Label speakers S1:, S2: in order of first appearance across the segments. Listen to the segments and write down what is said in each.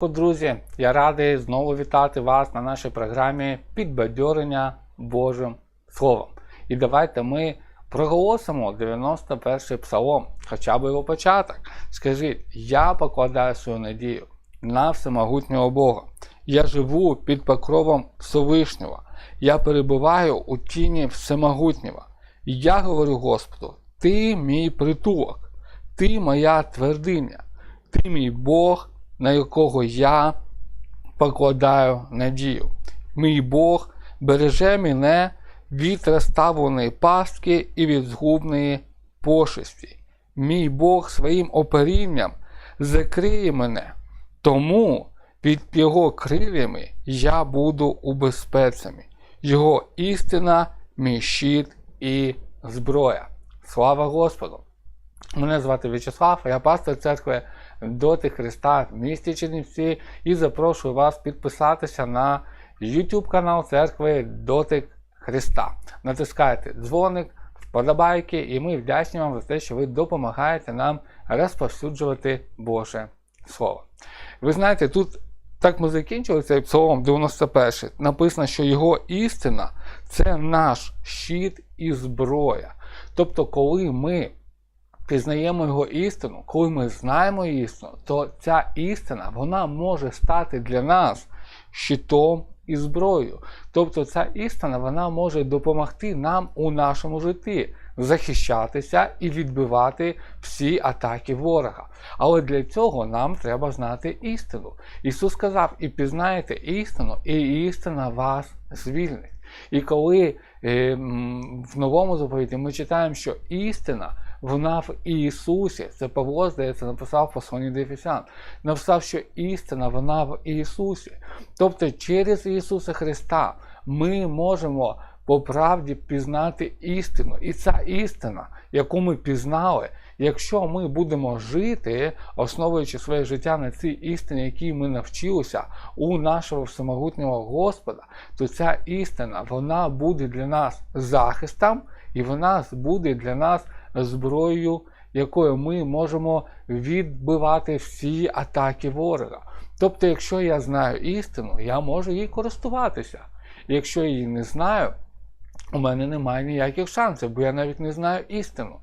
S1: Друзі, я радий знову вітати вас на нашій програмі підбадьорення Божим Словом. І давайте ми проголосимо 91-й псалом, хоча б його початок. Скажіть, я покладаю свою надію на всемогутнього Бога. Я живу під покровом Всевишнього. Я перебуваю у тіні Всемогутнього. Я говорю Господу, Ти мій притулок, Ти моя твердиня, Ти мій Бог на якого я покладаю надію. Мій Бог береже мене від розставленої пастки і від згубної пошесті. Мій Бог своїм оперінням закриє мене, тому під його крилями я буду у безпецями. Його істина, мій щит і зброя. Слава Господу! Мене звати В'ячеслав, я пастор церкви Доти Христа в місті Чернівці і запрошую вас підписатися на YouTube канал церкви Дотик Христа. Натискайте дзвоник, вподобайки, і ми вдячні вам за те, що ви допомагаєте нам розповсюджувати Боже Слово. Ви знаєте, тут так ми закінчили цей псалом 91. Написано, що його істина це наш щит і зброя. Тобто, коли ми пізнаємо його істину, коли ми знаємо істину, то ця істина вона може стати для нас щитом і зброєю. Тобто ця істина вона може допомогти нам у нашому житті захищатися і відбивати всі атаки ворога. Але для цього нам треба знати істину. Ісус сказав: і пізнаєте істину, і істина вас звільнить. І коли е, в новому заповіті ми читаємо, що істина вона в Ісусі, це Павло, здається, написав посланні до Ефесян, написав, що істина вона в Ісусі. Тобто через Ісуса Христа ми можемо по правді пізнати істину. І ця істина, яку ми пізнали, якщо ми будемо жити, основуючи своє життя на цій істині, якій ми навчилися у нашого всемогутнього Господа, то ця істина вона буде для нас захистом, і вона буде для нас зброєю, якою ми можемо відбивати всі атаки ворога. Тобто, якщо я знаю істину, я можу їй користуватися. Якщо її не знаю, у мене немає ніяких шансів, бо я навіть не знаю істину.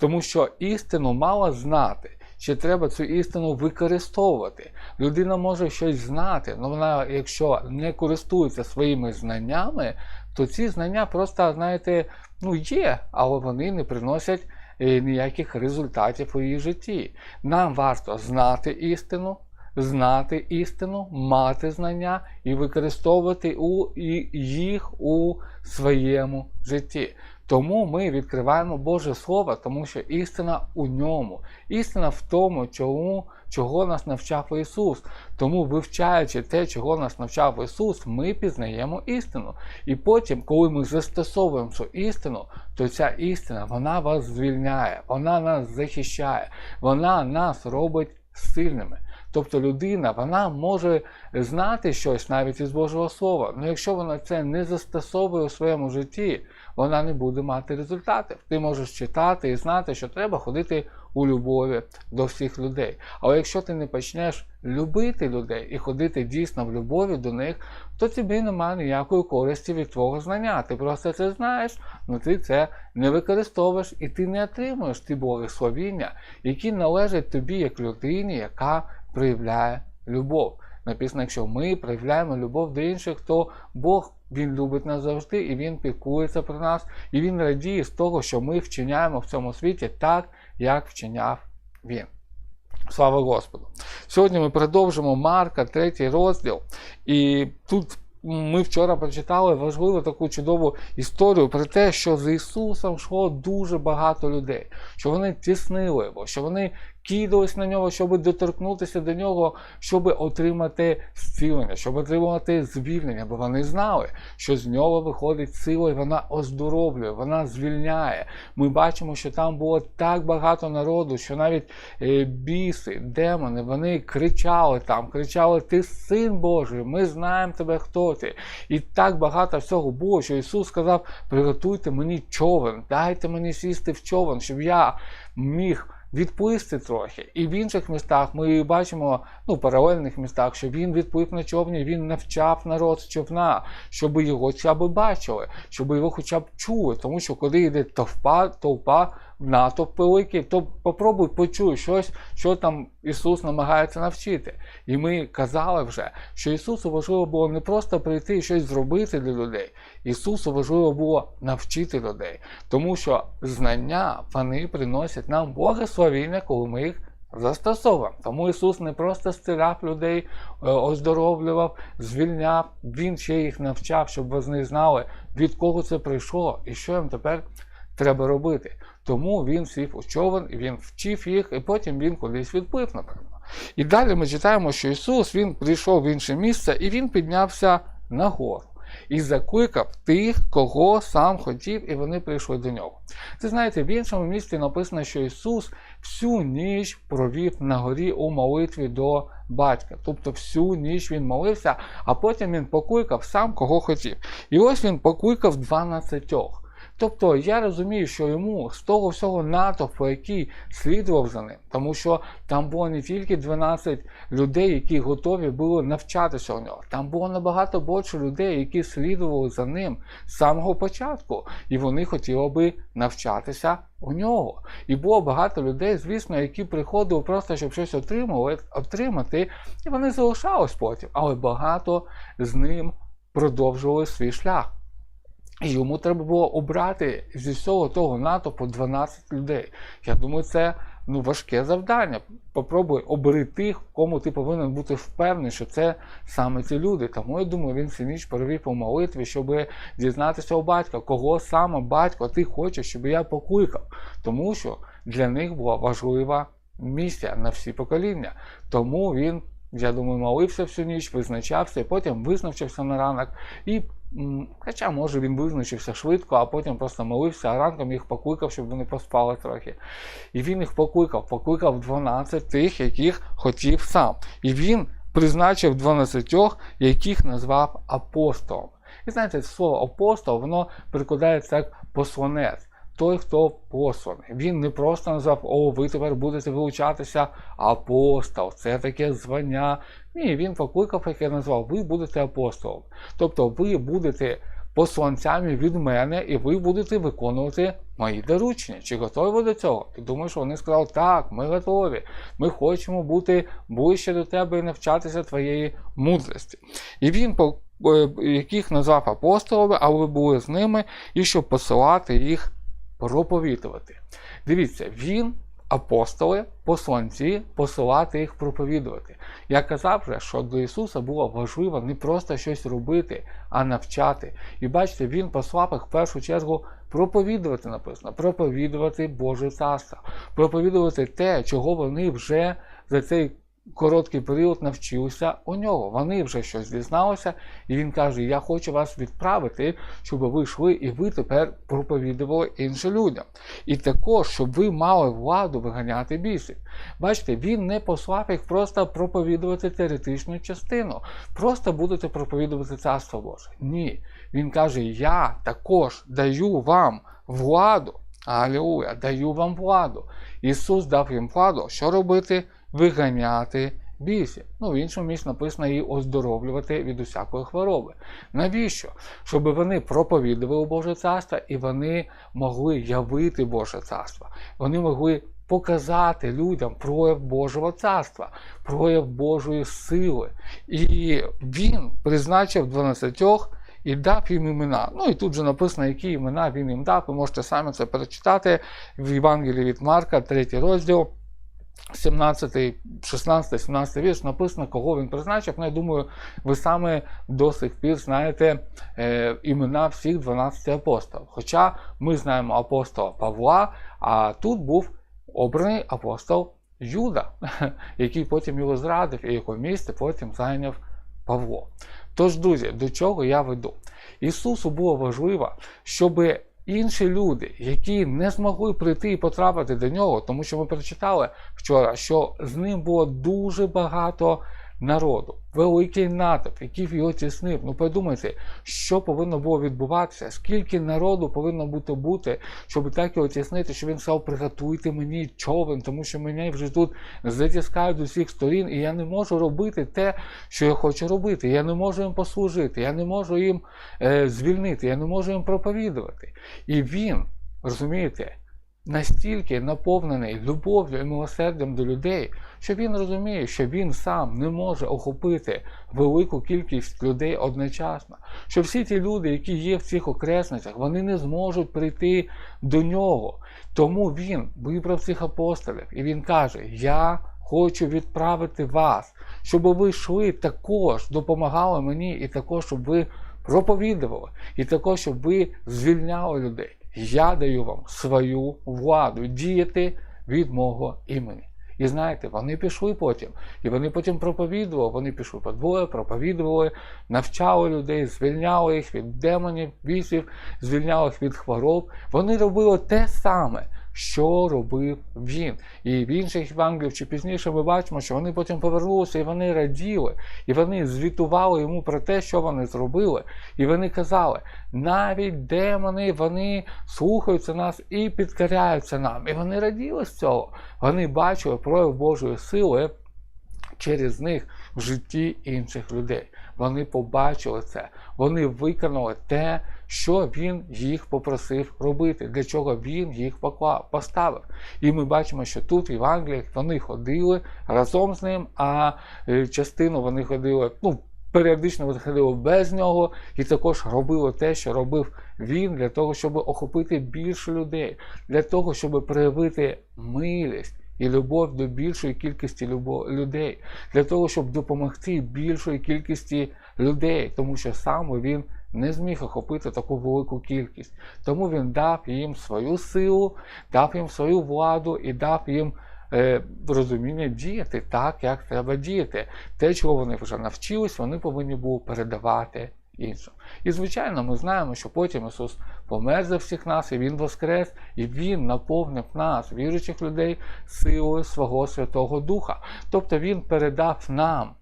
S1: Тому що істину мало знати. Ще треба цю істину використовувати. Людина може щось знати, але вона, якщо не користується своїми знаннями, то ці знання просто, знаєте, ну є, але вони не приносять е, ніяких результатів у її житті. Нам варто знати істину, знати істину, мати знання і використовувати у, їх у своєму житті. Тому ми відкриваємо Боже Слово, тому що істина у ньому. Істина в тому, чому, чого нас навчав Ісус. Тому, вивчаючи те, чого нас навчав Ісус, ми пізнаємо істину. І потім, коли ми застосовуємо цю істину, то ця істина вона вас звільняє, вона нас захищає, вона нас робить сильними. Тобто людина вона може знати щось навіть із Божого Слова, але якщо вона це не застосовує у своєму житті, вона не буде мати результатів. Ти можеш читати і знати, що треба ходити у любові до всіх людей. Але якщо ти не почнеш любити людей і ходити дійсно в любові до них, то тобі немає ніякої користі від твого знання. Ти просто це знаєш, але ти це не використовуєш і ти не отримуєш ті благословіння, які належать тобі як людині, яка проявляє любов. Написано, якщо ми проявляємо любов до інших, то Бог Він любить нас завжди, і Він піклується про нас, і Він радіє з того, що ми вчиняємо в цьому світі так, як вчиняв Він. Слава Господу! Сьогодні ми продовжимо Марка, третій розділ. І тут ми вчора прочитали важливу таку чудову історію про те, що з Ісусом йшло дуже багато людей, що вони тіснили його, що вони кидались на нього, щоб доторкнутися до нього, щоб отримати зцілення, щоб отримати звільнення, бо вони знали, що з нього виходить сила, і вона оздоровлює, вона звільняє. Ми бачимо, що там було так багато народу, що навіть е, біси, демони, вони кричали там, кричали: Ти син Божий, ми знаємо тебе, хто ти. І так багато всього було, що Ісус сказав: приготуйте мені човен, дайте мені сісти в човен, щоб я міг відплисти трохи. І в інших містах ми бачимо, ну, паралельних містах, що він відплив на човні, він навчав народ човна, щоб його хоча б бачили, щоб його хоча б чули. Тому що коли йде товпа, толпа, натовп великий, то попробуй почуй щось, що там Ісус намагається навчити. І ми казали вже, що Ісусу важливо було не просто прийти і щось зробити для людей. Ісусу важливо було навчити людей, тому що знання вони приносять нам благословіння, коли ми їх застосовуємо. Тому Ісус не просто зціляв людей, е, оздоровлював, звільняв, Він ще їх навчав, щоб вони знали, від кого це прийшло і що їм тепер треба робити. Тому він сів у він вчив їх, і потім він кудись відплив, напевно. І далі ми читаємо, що Ісус він прийшов в інше місце і він піднявся нагору. І закликав тих, кого сам хотів, і вони прийшли до нього. Це знаєте, в іншому місці написано, що Ісус всю ніч провів на горі у молитві до батька. Тобто всю ніч він молився, а потім він покликав сам, кого хотів. І ось він покликав 12. Тобто я розумію, що йому з того всього натовпу, який слідував за ним, тому що там було не тільки 12 людей, які готові були навчатися у нього. Там було набагато більше людей, які слідували за ним з самого початку, і вони хотіли би навчатися у нього. І було багато людей, звісно, які приходили просто, щоб щось отримали, отримати, і вони залишались потім. Але багато з ним продовжували свій шлях. Йому треба було обрати зі всього того натовпу 12 людей. Я думаю, це ну, важке завдання. Попробуй обери тих, кому ти повинен бути впевнений, що це саме ці люди. Тому я думаю, він всю ніч провів у молитві, щоб дізнатися у батька, кого саме батько ти хочеш, щоб я покликав. Тому що для них була важлива місія на всі покоління. Тому він. Я думаю, молився всю ніч, визначався, потім визначився на ранок. І, Хоча, може, він визначився швидко, а потім просто молився, а ранком їх покликав, щоб вони поспали трохи. І він їх покликав, покликав 12 тих, яких хотів сам. І він призначив 12, яких назвав апостолом. І знаєте, слово апостол, воно прикладається як посланець. Той, хто посланий. Він не просто назвав, о, ви тепер будете вилучатися апостол, це таке звання. Ні, він покликав, яке назвав, ви будете апостолом. Тобто ви будете посланцями від мене, і ви будете виконувати мої доручення. Чи готові ви до цього? Ти думаєш, вони сказали, так, ми готові. Ми хочемо бути ближче до тебе і навчатися твоєї мудрості. І він по яких назвав апостолами, а ви були з ними, і щоб посилати їх проповідувати. Дивіться, він, апостоли, посланці, посилати їх проповідувати. Я казав вже, що до Ісуса було важливо не просто щось робити, а навчати. І бачите, Він послав їх в першу чергу проповідувати написано, проповідувати Боже царство, проповідувати те, чого вони вже за цей короткий період навчилися у нього. Вони вже щось дізналися, і він каже: Я хочу вас відправити, щоб ви йшли і ви тепер проповідували іншим людям. І також, щоб ви мали владу виганяти бісів. Бачите, він не послав їх просто проповідувати теоретичну частину. Просто будете проповідувати Царство Боже. Ні. Він каже: Я також даю вам владу. Алілуя, даю вам владу. Ісус дав їм владу, що робити? Виганяти бісів. Ну, в іншому місці написано і оздоровлювати від усякої хвороби. Навіщо? Щоб вони проповідували Боже царство і вони могли явити Боже царство. Вони могли показати людям прояв Божого царства, прояв Божої сили. І він призначив 12 і дав їм імена. Ну і тут же написано, які імена він їм дав. Ви можете самі це перечитати в Євангелії від Марка, 3 розділ. 17, 16, 17 вірш написано, кого він призначив. Ну, я думаю, ви саме до сих пір знаєте е, імена всіх 12 апостолів. Хоча ми знаємо апостола Павла, а тут був обраний апостол Юда, який потім його зрадив, і його місце потім зайняв Павло. Тож, друзі, до чого я веду? Ісусу було важливо, щоби інші люди, які не змогли прийти і потрапити до нього, тому що ми прочитали вчора, що з ним було дуже багато народу, великий натовп, який його тіснив. Ну подумайте, що повинно було відбуватися, скільки народу повинно бути бути, щоб так його тіснити, що він сказав, приготуйте мені човен, тому що мене вже тут затискають з усіх сторін, і я не можу робити те, що я хочу робити. Я не можу їм послужити, я не можу їм е, звільнити, я не можу їм проповідувати. І він, розумієте, настільки наповнений любов'ю і милосердям до людей, що він розуміє, що він сам не може охопити велику кількість людей одночасно. Що всі ті люди, які є в цих окресностях, вони не зможуть прийти до нього. Тому він вибрав цих апостолів і він каже: Я хочу відправити вас, щоб ви йшли також, допомагали мені, і також, щоб ви проповідували, і також, щоб ви звільняли людей. Я даю вам свою владу діяти від мого імені. І знаєте, вони пішли потім. І вони потім проповідували, вони пішли по двоє, проповідували, навчали людей, звільняли їх від демонів, бісів, звільняли їх від хвороб. Вони робили те саме, що робив він. І в інших Євангеліях чи пізніше ми бачимо, що вони потім повернулися і вони раділи, і вони звітували йому про те, що вони зробили. І вони казали, навіть демони вони слухаються нас і підкоряються нам. І вони раділи з цього. Вони бачили прояв Божої сили через них в житті інших людей. Вони побачили це, вони виконали те, що він їх попросив робити, для чого він їх поставив. І ми бачимо, що тут в Євангеліях вони ходили разом з ним, а е, частину вони ходили, ну, періодично ходили без нього, і також робили те, що робив він, для того, щоб охопити більше людей, для того, щоб проявити милість. І любов до більшої кількості людей, для того, щоб допомогти більшої кількості людей, тому що саме він не зміг охопити таку велику кількість. Тому він дав їм свою силу, дав їм свою владу і дав їм е, розуміння діяти так, як треба діяти. Те, чого вони вже навчились, вони повинні були передавати іншим. І, звичайно, ми знаємо, що потім Ісус помер за всіх нас, і Він воскрес, і Він наповнив нас, віруючих людей, силою свого Святого Духа. Тобто Він передав нам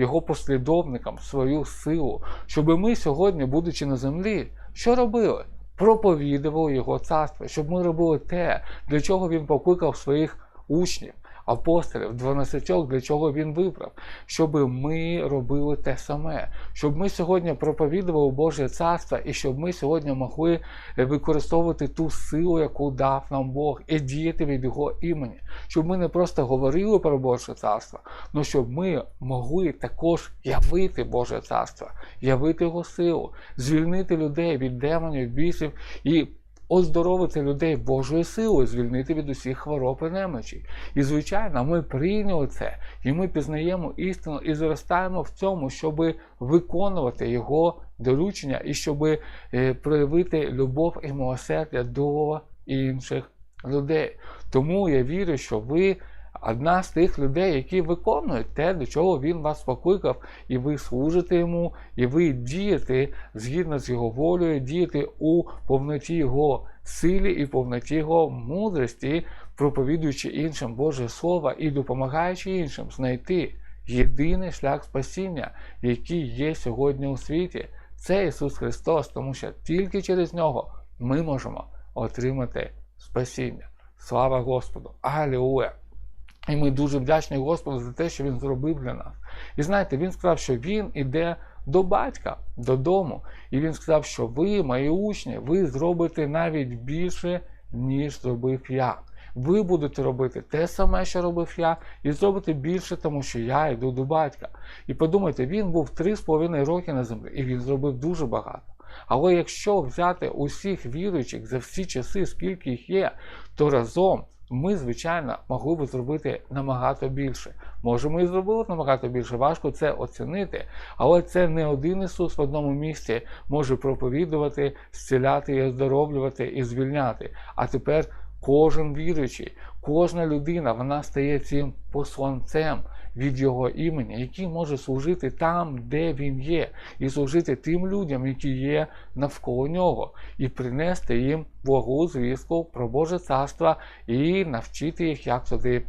S1: його послідовникам свою силу, щоб ми сьогодні, будучи на землі, що робили? Проповідували Його царство, щоб ми робили те, для чого він покликав своїх учнів апостолів, 12, для чого він вибрав, щоб ми робили те саме, щоб ми сьогодні проповідували Боже Царство і щоб ми сьогодні могли використовувати ту силу, яку дав нам Бог, і діяти від Його імені, щоб ми не просто говорили про Боже Царство, але щоб ми могли також явити Боже Царство, явити Його силу, звільнити людей від демонів, бісів і оздоровити людей Божою силою, звільнити від усіх хвороб і немочі. І, звичайно, ми прийняли це, і ми пізнаємо істину і зростаємо в цьому, щоб виконувати його доручення і щоб е, проявити любов і милосердя до інших людей. Тому я вірю, що ви одна з тих людей, які виконують те, до чого він вас покликав, і ви служите йому, і ви дієте згідно з його волею, дієте у повноті його силі і повноті його мудрості, проповідуючи іншим Боже Слово і допомагаючи іншим знайти єдиний шлях спасіння, який є сьогодні у світі. Це Ісус Христос, тому що тільки через нього ми можемо отримати спасіння. Слава Господу! Алілуя! І ми дуже вдячні Господу за те, що Він зробив для нас. І знаєте, Він сказав, що Він іде до батька, додому. І він сказав, що ви, мої учні, ви зробите навіть більше, ніж зробив я. Ви будете робити те саме, що робив я, і зробите більше, тому що я йду до батька. І подумайте, він був 3,5 роки на землі, і він зробив дуже багато. Але якщо взяти усіх віруючих за всі часи, скільки їх є, то разом ми, звичайно, могли б зробити набагато більше. Може, ми і зробили набагато більше, важко це оцінити, але це не один Ісус в одному місці може проповідувати, зціляти і оздоровлювати і звільняти. А тепер кожен віруючий, кожна людина вона стає цим посланцем від Його імені, який може служити там, де він є, і служити тим людям, які є навколо нього, і принести їм благу звістку про Боже царство і навчити їх, як туди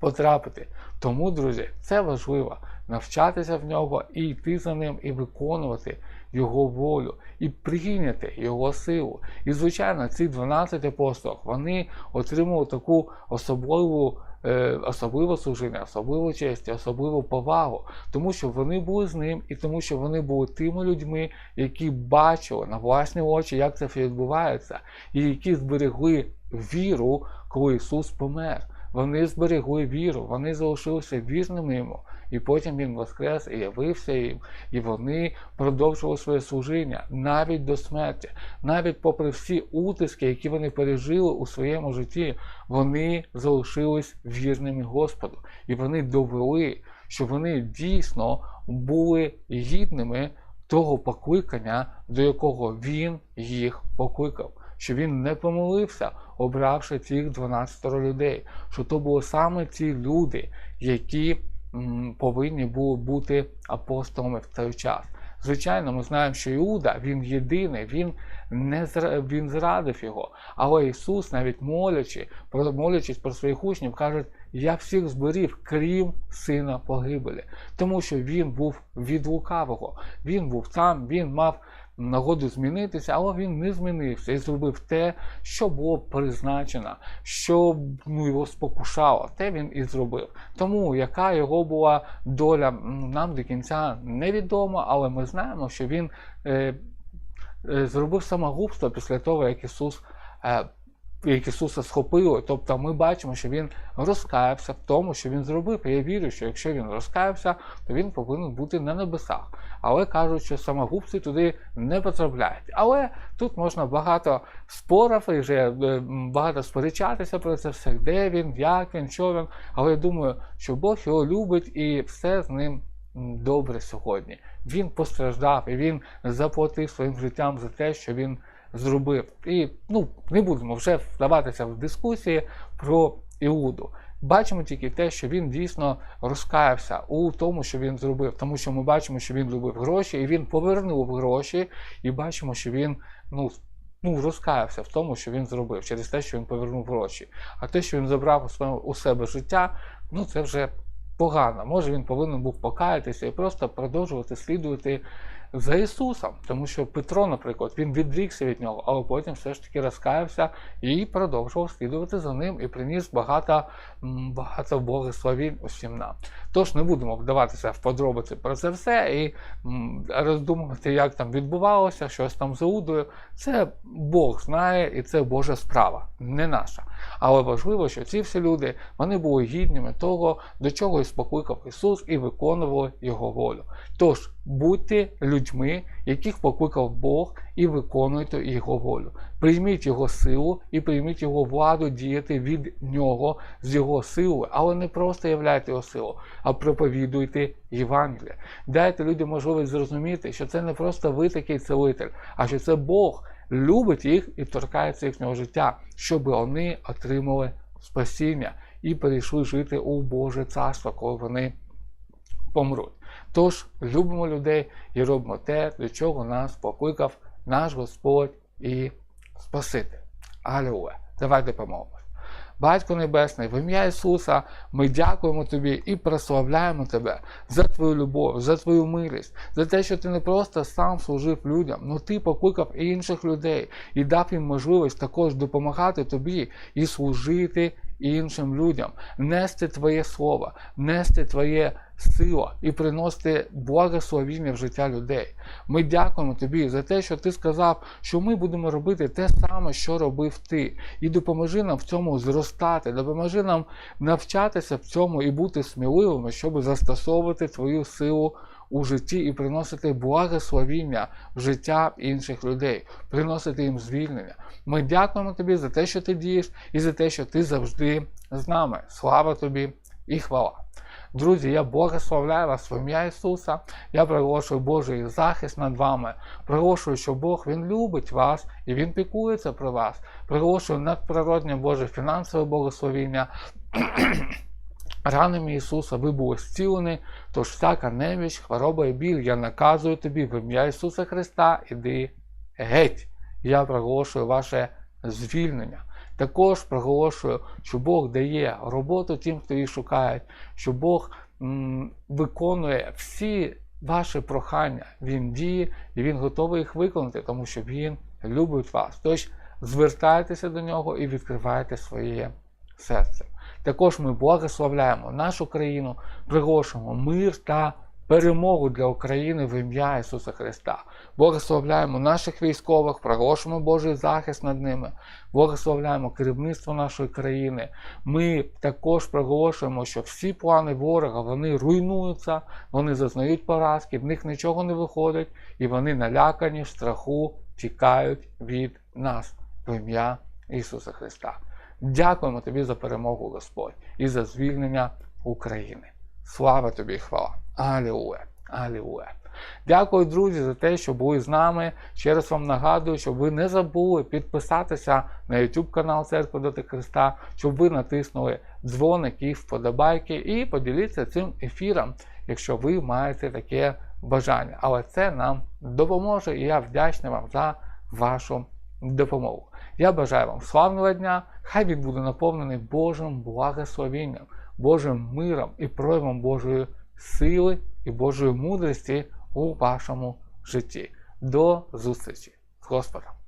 S1: потрапити. Тому, друзі, це важливо навчатися в нього і йти за ним, і виконувати його волю, і прийняти його силу. І, звичайно, ці 12 апостолів вони отримали таку особливу. Е, Особливе служіння, особливу честь, особливу повагу, тому що вони були з ним, і тому що вони були тими людьми, які бачили на власні очі, як це все відбувається, і які зберегли віру, коли Ісус помер. Вони зберегли віру, вони залишилися вірними йому. І потім він воскрес і явився їм, і вони продовжували своє служіння навіть до смерті, навіть попри всі утиски, які вони пережили у своєму житті, вони залишились вірними Господу, і вони довели, що вони дійсно були гідними того покликання, до якого він їх покликав. Що він не помилився, обравши цих 12 людей, що то були саме ті люди, які м, повинні були бути апостолами в той час. Звичайно, ми знаємо, що Іуда він єдиний, він не він зрадив його. Але Ісус, навіть молячи, молячись про своїх учнів, каже, я всіх зберів, крім сина погибелі. Тому що він був від лукавого. Він був там, він мав нагоду змінитися, але він не змінився і зробив те, що було призначено, що ну, його спокушало. Те він і зробив. Тому яка його була доля, нам до кінця невідомо, але ми знаємо, що він е, е, зробив самогубство після того, як Ісус. Е, Ісуса схопили, тобто ми бачимо, що Він розкаявся в тому, що Він зробив. Я вірю, що якщо він розкаявся, то він повинен бути на небесах. Але кажуть, що самогубці туди не потрапляють. Але тут можна багато спорів і вже е, багато сперечатися про це все, де він, як він, що він. Але я думаю, що Бог його любить і все з ним добре сьогодні. Він постраждав і він заплатив своїм життям за те, що він зробив. І ну, не будемо вже вдаватися в дискусії про Іуду. Бачимо тільки те, що він дійсно розкаявся у тому, що він зробив, тому що ми бачимо, що він любив гроші, і він повернув гроші, і бачимо, що він ну, ну, розкаявся в тому, що він зробив, через те, що він повернув гроші. А те, що він забрав у себе життя, ну це вже погано. Може він повинен був покаятися і просто продовжувати слідувати за Ісусом. Тому що Петро, наприклад, він відрікся від нього, але потім все ж таки розкаявся і продовжував слідувати за ним і приніс багато, багато благословінь усім нам. Тож не будемо вдаватися в подробиці про це все і роздумувати, як там відбувалося, щось там з Іудою. Це Бог знає, і це Божа справа, не наша. Але важливо, що ці всі люди вони були гідними того, до чого і спокликав Ісус, і виконували Його волю. Тож будьте людьми, яких покликав Бог, і виконуйте Його волю. Прийміть Його силу і прийміть Його владу діяти від Нього з Його силою, але не просто являйте Його силу, а проповідуйте Євангелія. Дайте людям можливість зрозуміти, що це не просто ви такий целитель, а що це Бог любить їх і торкається їхнього життя, щоб вони отримали спасіння і перейшли жити у Боже царство, коли вони помруть. Тож любимо людей і робимо те, до чого нас покликав наш Господь і Спаситель. Алілуя. Давайте помолимось. Батько Небесний, в ім'я Ісуса, ми дякуємо Тобі і прославляємо Тебе за Твою любов, за Твою милість, за те, що Ти не просто сам служив людям, але Ти покликав інших людей і дав їм можливість також допомагати Тобі і служити іншим людям, нести Твоє Слово, нести Твоє сила і приносити благословіння в життя людей. Ми дякуємо тобі за те, що ти сказав, що ми будемо робити те саме, що робив ти. І допоможи нам в цьому зростати, допоможи нам навчатися в цьому і бути сміливими, щоб застосовувати твою силу у житті і приносити благословіння в життя інших людей, приносити їм звільнення. Ми дякуємо тобі за те, що ти дієш, і за те, що ти завжди з нами. Слава тобі і хвала. Друзі, я благословляю вас в ім'я Ісуса. Я приголошую Божий захист над вами. Приголошую, що Бог Він любить вас і Він пікується про вас. Приголошую надприродне Боже фінансове благословіння. Ранами Ісуса ви були зцілені, тож всяка неміч, хвороба і біль я наказую тобі в ім'я Ісуса Христа, іди геть. Я приголошую ваше звільнення. Також проголошую, що Бог дає роботу тим, хто її шукає, що Бог м, виконує всі ваші прохання. Він діє і він готовий їх виконати, тому що він любить вас. Тож звертайтеся до нього і відкривайте своє серце. Також ми благословляємо нашу країну, приголошуємо мир та перемогу для України в ім'я Ісуса Христа. Благословляємо наших військових, проголошуємо Божий захист над ними, благословляємо керівництво нашої країни. Ми також проголошуємо, що всі плани ворога вони руйнуються, вони зазнають поразки, в них нічого не виходить, і вони налякані в страху тікають від нас в ім'я Ісуса Христа. Дякуємо тобі за перемогу, Господь, і за звільнення України. Слава тобі хвала! Алілуя! Алілуя! Дякую, друзі, за те, що були з нами. Ще раз вам нагадую, щоб ви не забули підписатися на YouTube канал Церкви Доти Христа, щоб ви натиснули дзвоник і вподобайки, і поділіться цим ефіром, якщо ви маєте таке бажання. Але це нам допоможе, і я вдячний вам за вашу допомогу. Я бажаю вам славного дня, хай він буде наповнений Божим благословенням, Божим миром і проявом Божої сили і Божої мудрості у вашому житті. До зустрічі з Господом!